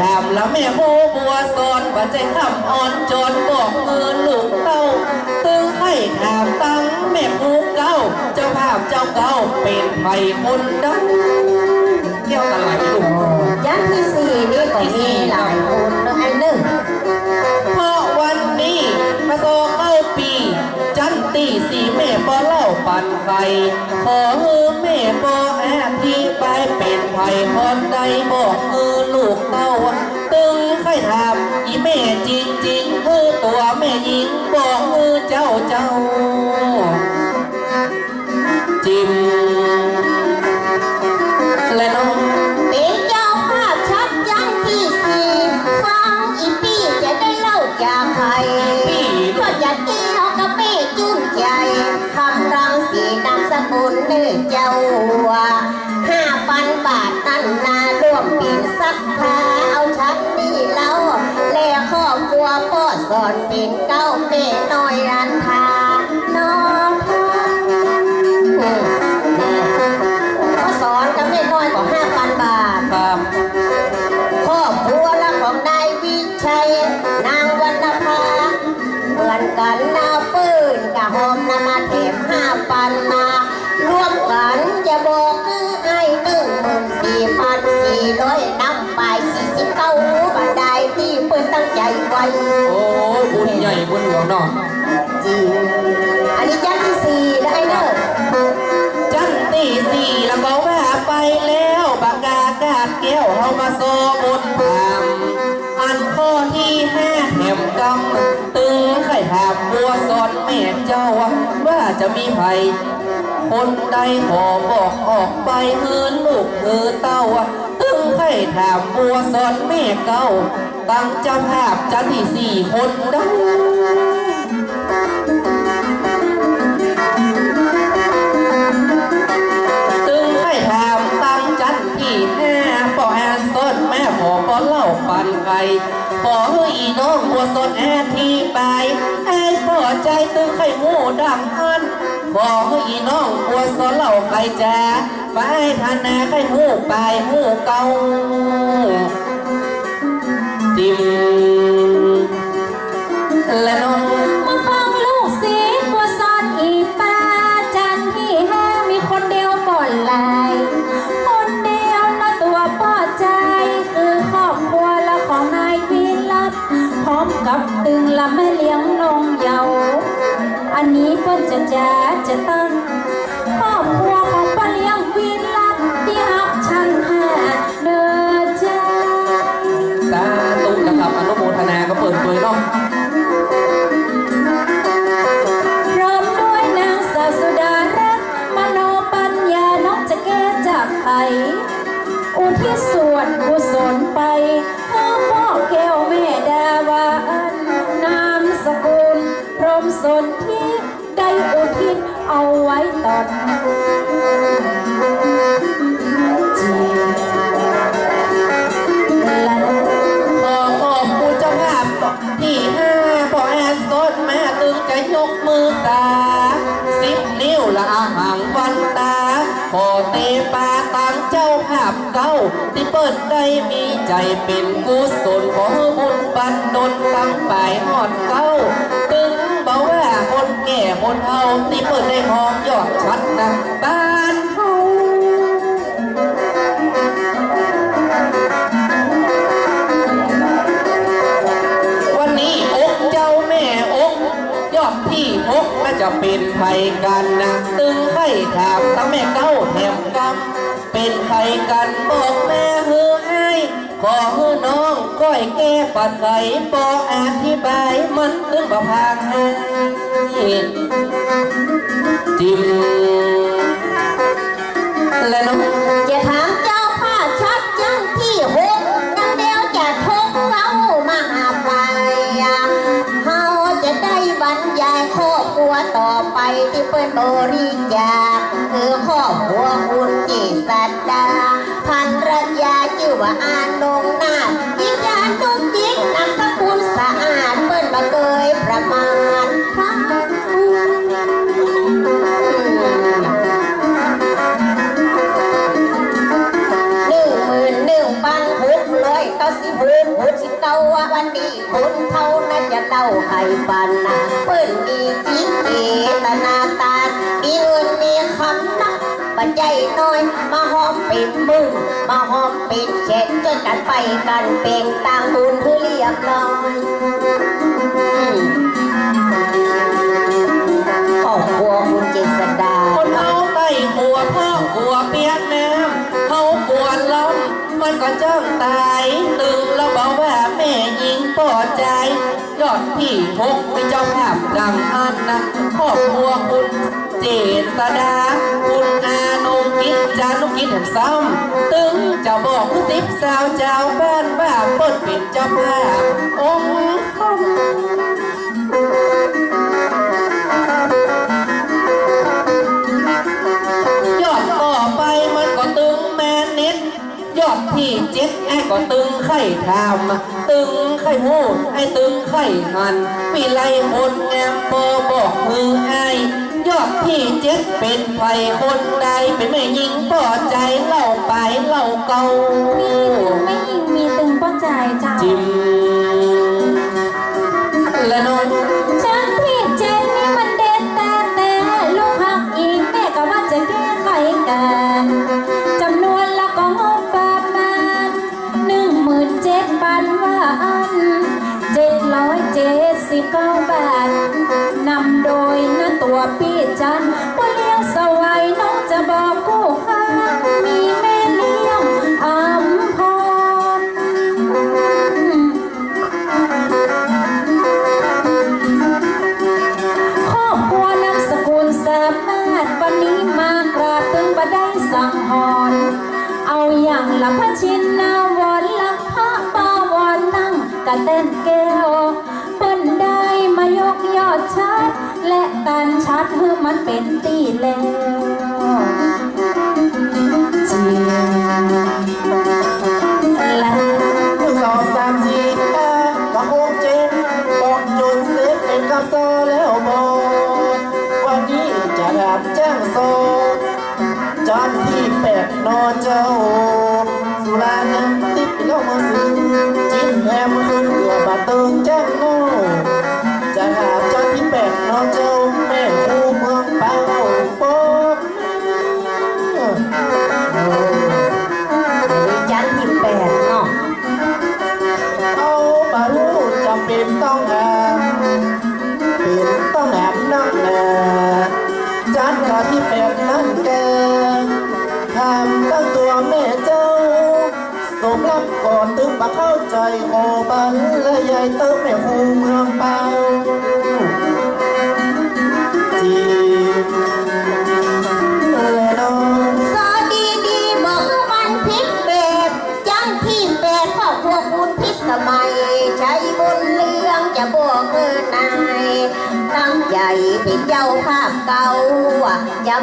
ถามแล้วแม่โบบัวสอนว่าใจคำอ่อนจนบอกมือลูกเต้า ตึงไข่ถามตั้งแม่ผูเก้า เจ้าภาพเจ้าเก้าเป็นไผ่คนดังเที่ยวกันหลายลูกยันที่สี่นี่ก็มีหลายคนเนอะอันหนึ่งเพราะวันนี้มาโซเข้าปี จันตีสีแม่ปอเล่าปั่นไฟขอเออแม่ปอแอบที่ไปเป็นไผ่คนใดบอกเออ ลูกเต้า ตึงใครถามอีแม่จริงจริงๆเออตัวแม่หญิงบอกเออเจ้าเจ้า จิมและน้องเป็นเจ้าภาพชัดยันที่สี่ฟังอีปี้จะได้เล่าจากใครก็จะกี้เอากระเป้จุ้มใจคำรังสีนามสกุลเนื้อเจ้าห้าักพาเอาชันนี่เล่าแล้วครอบครัวพ่อสอนเป็นเก้าเป้น้อยรันทาน้ จริงอันนี้ยันที่สี่ได้เนอะจันตีสี่แล้วก็ว่ไปแล้วปากกากาดแก้วเฮามาโซบนพามอันข้อที่ห้าแถมกำตึงไข่ถามบัวสอนแม่เจ้าว่าจะมีไผคนใดขอบอกออกไปเฮือนลูกเฮือเต้าตึงไข่ถามบัวสอนแม่เก้าตั้งเจ้าภาพจันที่สี่คนดัาปันไก่ขอให้อีน้องบัวสดแอนที่ไปไอ้พอใจตึงไข่หมูดังอันขอให้อีน้องบัวสดเล่าไก่แจ้าไปทันนาไข่หมูไปหมูเก่าจิมและน้อง กับตึงละแม่เลี้ยงนงเยาว์อันนี้เปิ้นจะแจ้าจะตั้งครอบครัวของป้าเลี้ยงวิรัตที่หักฉันห้าเด้อจ้าสาธุนะครับอนุโมทนาก็เปิดเผยเนาะพร้อมด้วยนางสาวสุดารัตน์มโนปัญญาน้องจะแก้จากไผอุทิศส่วนกุศลไปเพื่อพ่อแก้วแม่ดาวา มสนที่ได้อุทิศเอาไว้ตอนจีละขอขอบคุณเจ้าภาพที่ห้าพอแอนสดแม่ตึงจะยกมือตาสิบนิ้วละอาหางวันตา ขอเตปาตังเจ้าภาพเก้า ที่เปิดได้มีใจเป็นกุศลขอบุญบันดลตั้งไปหอดเก้า คนแก่คนเฒ่าที่เปิดได้หอมยอดชัดนะบ้านเฮาวันนี้อกเจ้าแม่อกยอดที่อกน่าจะเป็นไผกันนะตึงให้ถามตั้งแม่เก้าแถมกำเป็นไผกันบอกแม่เฮือ ขอน้องก้อยแก้ปัดไขปออธิบายมันตึงประพางให้จิมและน้องจะถามเจ้าภาชัดยันที่หกยังเดียวจะทกเรามาหาไปเฮาจะได้บรรยายครอบครัวต่อไปที่เปิ้นบริจาคคือครอบครัวคุณจิตสัตดาพันรยาชื่อว่าอานงนา บันนะเปิ้นมีจิตเจตนาตามีเงินมีคำนักปัจจัยน้อย มาหอมป็นมือมาหอมป็นเช็ดจนกันไปกันเป็นต่างบุญคือเรียบร้อยครอบครัวคุณเจษดาคนเอาไต้หัวพ่อหัวเปียกน้ำเขาปวดล้ำ มันก็จ้องตายตึงแล้วบอกว่าแม่ยิงปอดใจ ยอดพี่พกเป็นเจ้าภาพดังอันนะครอบครัวคุณเจษดาคุณอานงกิจจานุกิจแห่งซ้ำตึงเจะบอกผู้สิบสาวเจ้าบ้านว่าเปิดเป็นเจ้าภาพองค์ ไข่ทำตึงไข่หูไอ้ตึงไข่หันวิไลคนงามบอบอกมือไอ้ยอดที่เจ็ดเป็นไผคนใดเป็นแม่ยิงปอใจเล่าไปเล่าเก่ามีตึงไม่ยิงมีตึงป้อใจเจ้าจิม 9 บาท นำโดยน้าตัวพี่จันว่าเลี้ยงสวัยน้องจะบอกกู้ค่ามีแม่เลี้ยงอำพรครอบครัวนำสกุลสามาดวันนี้มากราบตึงบะได้สังหอนเอาอย่างละพระชินนาวรลักพระปาวรนั่งกะเต้นแก้ว และตันชัดเพื่อมันเป็นตีแล้วจริงและหนึ่งสองสามสี่ห้าหกเจ็ดบอกจนเสร็จเป็นคำโซแล้วบอก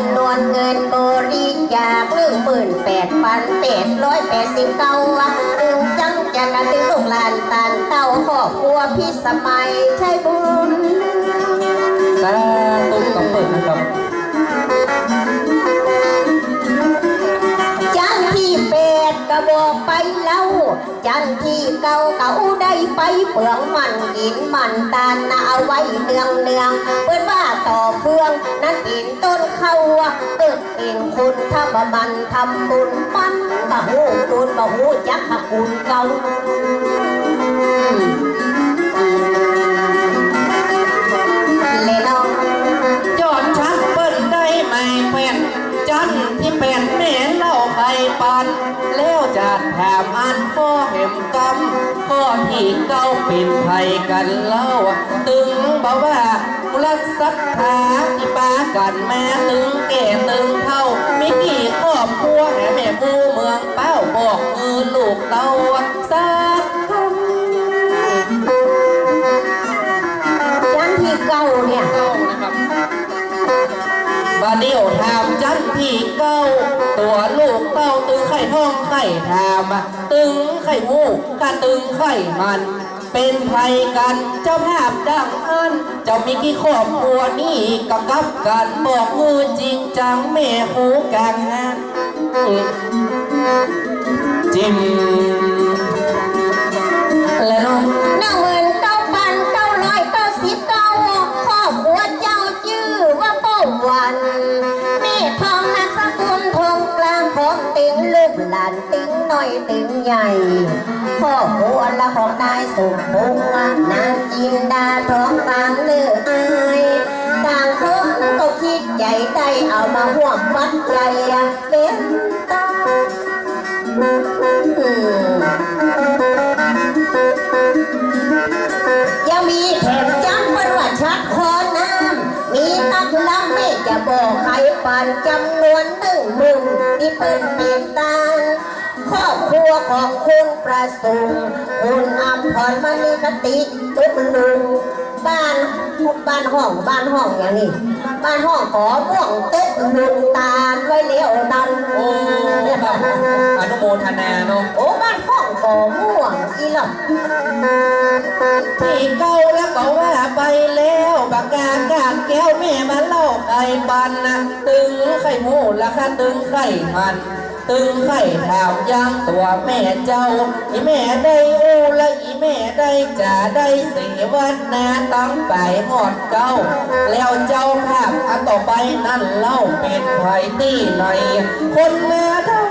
ำนวนเงินบริจาคหนึ่งหมื่นแปดพันแปดร้อยแปดสิบเก้าถึงจังจะกระตึงลูกหลานตานเต้าครอบครัวพิสมัยใช้บุญสาธุกับเปิดนะครับจันที่แปดก็บอกไปเล่าจันที่เก่าเก่าได้ไปเปลืองมันกินมันตานเอาไว้เนืองเนืองเปิด ว่าต่อง นั้นอินต้นเขาเกิดเป็นคุณถ้าบมันทำบุญมันบะหูบุญบะหูจักขคุณเก่าเลยน้องยอดชักเปิ้นได้ไหม่แม่นจันที่เป็นแม่ ปปันแล้วจะแถมอันข้อเห็มกำข้อที่เก้าเป็นไทยกันเล่า ตึงบอกว่ากุลศรัทาที่ปากันแม่ตึงแก่ตึงเท่ามีกี่ครอบครัวแห่แม่ผู้เมืองเป้าบอกมือลูกเต้าสักคำจันที่เก่าเนี่ยเก้านะครับ บาเดียวทำจันที่เก้า ตัวลูกเต้าตึงไข่ทองไข่ทามตึงไข่หมูข้าตึงไข่มัน เป็นไพกันเจ้าภาพดังอันเจ้ามีกี่ครอบครัวนี่กับกับกันบอกมือจริงจังแม่หูกลางงานจิ้ม สุพงษ์นางจินดาท้องบางเลืออายต่างคนก็คิดใจได้เอามาห่วงวัดใจเป็นตาอืมยังมีแถมจังประวัติชัดคอน้ำมีนักล้ำไม่จะบอกใครปานจำนวนหนึ่งหมื่นที่เป็นเปลี่ยนตา ครอบครัวของคุณประสูงคุณอัมพรมณีคติตุกลุงบ้านบ้านห้องบ้านห้องอย่างนี้ บ้านห้องขอม่วงตุกลุงตาลไว้เลี้ยวดันโอ้ครับอนุโมทนาเนาะโอ้บ้านห้องขอม่วงอีหล่ะที่เก่าแล้วก็ว่าไปแล้วปากกากาดแก้วแม่มาเล่าไข่ปันนะตึงไข่หมูราคาตึงไข่พัน ตึงไข่ดาวย่างตัวแม่เจ้า อีแม่ได้อู้และอีแม่ได้จ่าได้สีวันนาตั้งไปหอดเก้า แล้วเจ้าภาพอันต่อไปนั่นเล่าเป็นไผ่ตี้หน่อย คนมาทั้ง